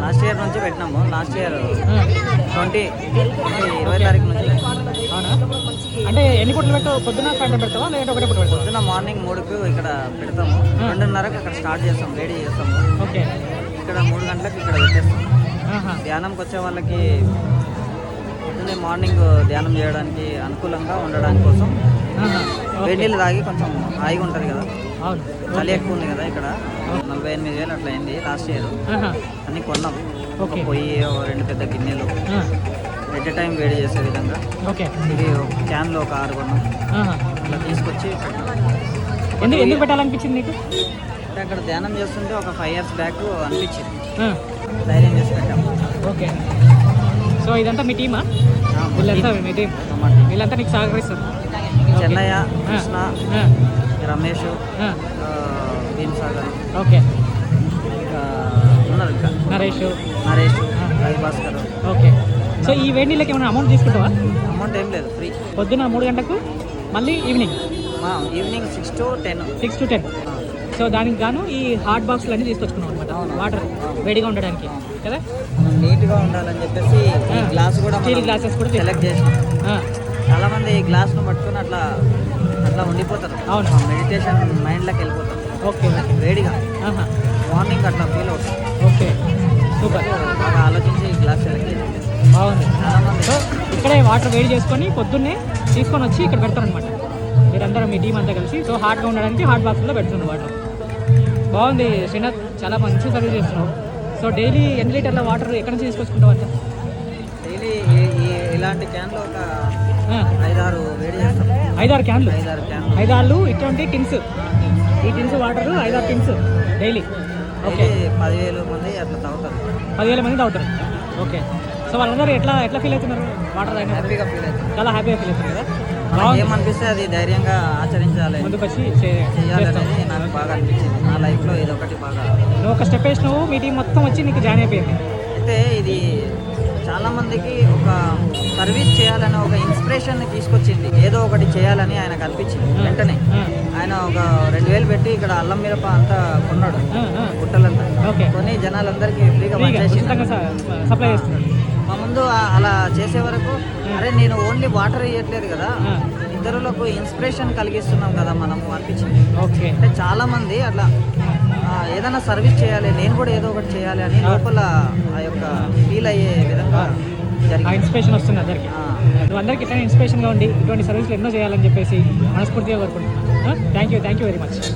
Last year నుంచి పెట్టినాము. Last year twenty ఇరవై తారీఖు నుంచి అంటే ఎన్ని పూటలు పెట్టావు? పొద్దున సాయంత్రం పెడతావా? లేదంటే ఒకటే పూట పొద్దున్న మార్నింగ్ మూడుకు ఇక్కడ పెడతాము. రెండున్నరకు అక్కడ స్టార్ట్ చేస్తాం రెడీ చేస్తాము. ఓకే. ఇక్కడ మూడు గంటలకు ఇక్కడ పెట్టేస్తాం. ధ్యానంకి వచ్చే వాళ్ళకి పొద్దున్నే మార్నింగ్ ధ్యానం చేయడానికి అనుకూలంగా ఉండడానికి కోసం. వేడి నీళ్ళు తాగి కొంచెం హాయిగా ఉంటుంది కదా. చలి ఎక్కువ ఉంది కదా ఇక్కడ నలభై ఎనిమిది వేలు అట్లా అయింది లాస్ట్ ఇయర్. అన్ని కొన్నాం ఒక ఓకే. పొయ్యి రెండు పెద్ద గిన్నెలు. ఎట్ టైం వేడి చేసే విధంగా ఓకే ఇది క్యాన్లో ఒక ఆరు కొన్నాం. అట్లా తీసుకొచ్చి ఎందుకు ఎందుకు పెట్టాలనిపించింది అంటే అక్కడ ధ్యానం చేస్తుంటే ఒక ఫైవ్ ఇయర్స్ బ్యాక్ అనిపించింది. ధైర్యం చేసి పెట్టాం ఓకే సో ఇదంతా మీ టీమా వీళ్ళంతా. మీ టీం. వీళ్ళంతా నీకు సహకరిస్తారు చెన్నయ్య. కృష్ణ. రమేష్. భీమ్ సాగర్ ఓకే. ఇంకా ఉన్నారు ఇంకా. నరేష్. నరేష్. రవి భాస్కర్. ఓకే. సో ఈ వేడి నీళ్ళకి ఏమైనా అమౌంట్ తీసుకుంటావా? అమౌంట్ ఏం లేదు ఫ్రీ పొద్దున్న మూడు గంటలకు మళ్ళీ evening evening six to ten six to ten so దానికి గాను ఈ హాట్ బాక్స్లు అన్ని తీసుకొచ్చుకున్నాం అనమాట. వాటర్ వేడిగా ఉండడానికి కదా? నీట్గా ఉండాలని చెప్పేసి. గ్లాస్ కూడా Steel glasses కూడా సెలెక్ట్ చేసినాం. ఆ, చాలా మంది ఈ గ్లాస్ను పట్టుకొని అట్లా అట్లా ఉండిపోతారు. అవును. మెడిటేషన్ మైండ్లోకి వెళ్ళిపోతారు. ఓకే. వేడిగా. మార్నింగ్ అట్లా ఫీల్ అవుతుంది. ఓకే. సూపర్. బాగా ఆలోచించి ఈ గ్లాస్ సెలెక్ట్ చేసాం బాగుంది. సో ఇక్కడే వాటర్ వేడి చేసుకొని పొద్దున్నే తీసుకొని వచ్చి ఇక్కడ పెడతారనమాట మీరందరూ మీ టీం అంతా కలిసి. సో హాట్గా ఉండడానికి హాట్ బాక్స్లో పెడుతుంది వాటర్. బాగుంది శ్రీనాథ్. చాలా మంచి సర్వీస్ చేస్తున్నావు. సో డైలీ ఎన్ని లీటర్ల వాటర్ ఎక్కడి నుంచి తీసుకొచ్చుకుంటావు అంతా? డైలీ ఇలాంటి క్యాన్లో ఒక ఐదారు వేడి చేస్తాం. ఐదారు క్యాన్లు? ఐదారు క్యాన్లు. ఐదార్లు ఇటువంటి టిన్స్. ఈ టిన్స్ వాటర్ ఐదారు టిన్స్ డైలీ. ఓకే. పదివేలు మంది అట్లా తాగుతారు. పదివేల మంది తాగుతారు. ఓకే. సో వాళ్ళందరూ ఎట్లా ఎట్లా ఫీల్ అవుతున్నారు? వాటర్ హ్యాపీగా ఫీల్ అవుతారు. చాలా హ్యాపీగా ఫీల్ అవుతున్నారు కదా? ఏమనిపిస్తే అది ధైర్యంగా ఆచరించాలి. ముందుకు వచ్చి. చేయాలనేది నాకు బాగా అనిపించింది. నా లైఫ్లో ఇది ఒకటి బాగా నువ్వు ఒక స్టెప్ వేసినావు మీ టీం మొత్తం వచ్చి నీకు జాయిన్ అయిపోయింది. అయితే ఇది చాలా మందికి ఒక సర్వీస్ చేయాలని ఒక ఇన్స్పిరేషన్ తీసుకొచ్చింది. ఏదో ఒకటి చేయాలని ఆయనకు అనిపించింది. వెంటనే ఆయన ఒక రెండు వేలు పెట్టి ఇక్కడ అల్లం మిరప అంతా కొన్నాడు. గుట్టలంతా ఓకే. కొని జనాలందరికీ ఫ్రీగా సప్లై చేస్తున్నాడు. మా ముందు అలా చేసే వరకు అరే నేను ఓన్లీ వాటర్ ఇవ్వట్లేదు కదా. ఇతరులకు ఇన్స్పిరేషన్ కలిగిస్తున్నాం కదా మనము అనిపించింది. ఓకే అంటే చాలా మంది అట్లా ఏదైనా సర్వీస్ చేయాలి నేను కూడా ఏదో ఒకటి చేయాలి అని లోపల ఆ యొక్క ఫీల్ అయ్యే విధంగా ఇన్స్పిరేషన్ వస్తుంది అందరికి. నువ్వు అందరికి ఇట్లా ఇన్స్పిరేషన్గా ఉండి ఇటువంటి సర్వీసులు ఎన్నో చేయాలని చెప్పేసి మనస్ఫూర్తిగా కోరుకుంటున్నాను. Thank you thank you very much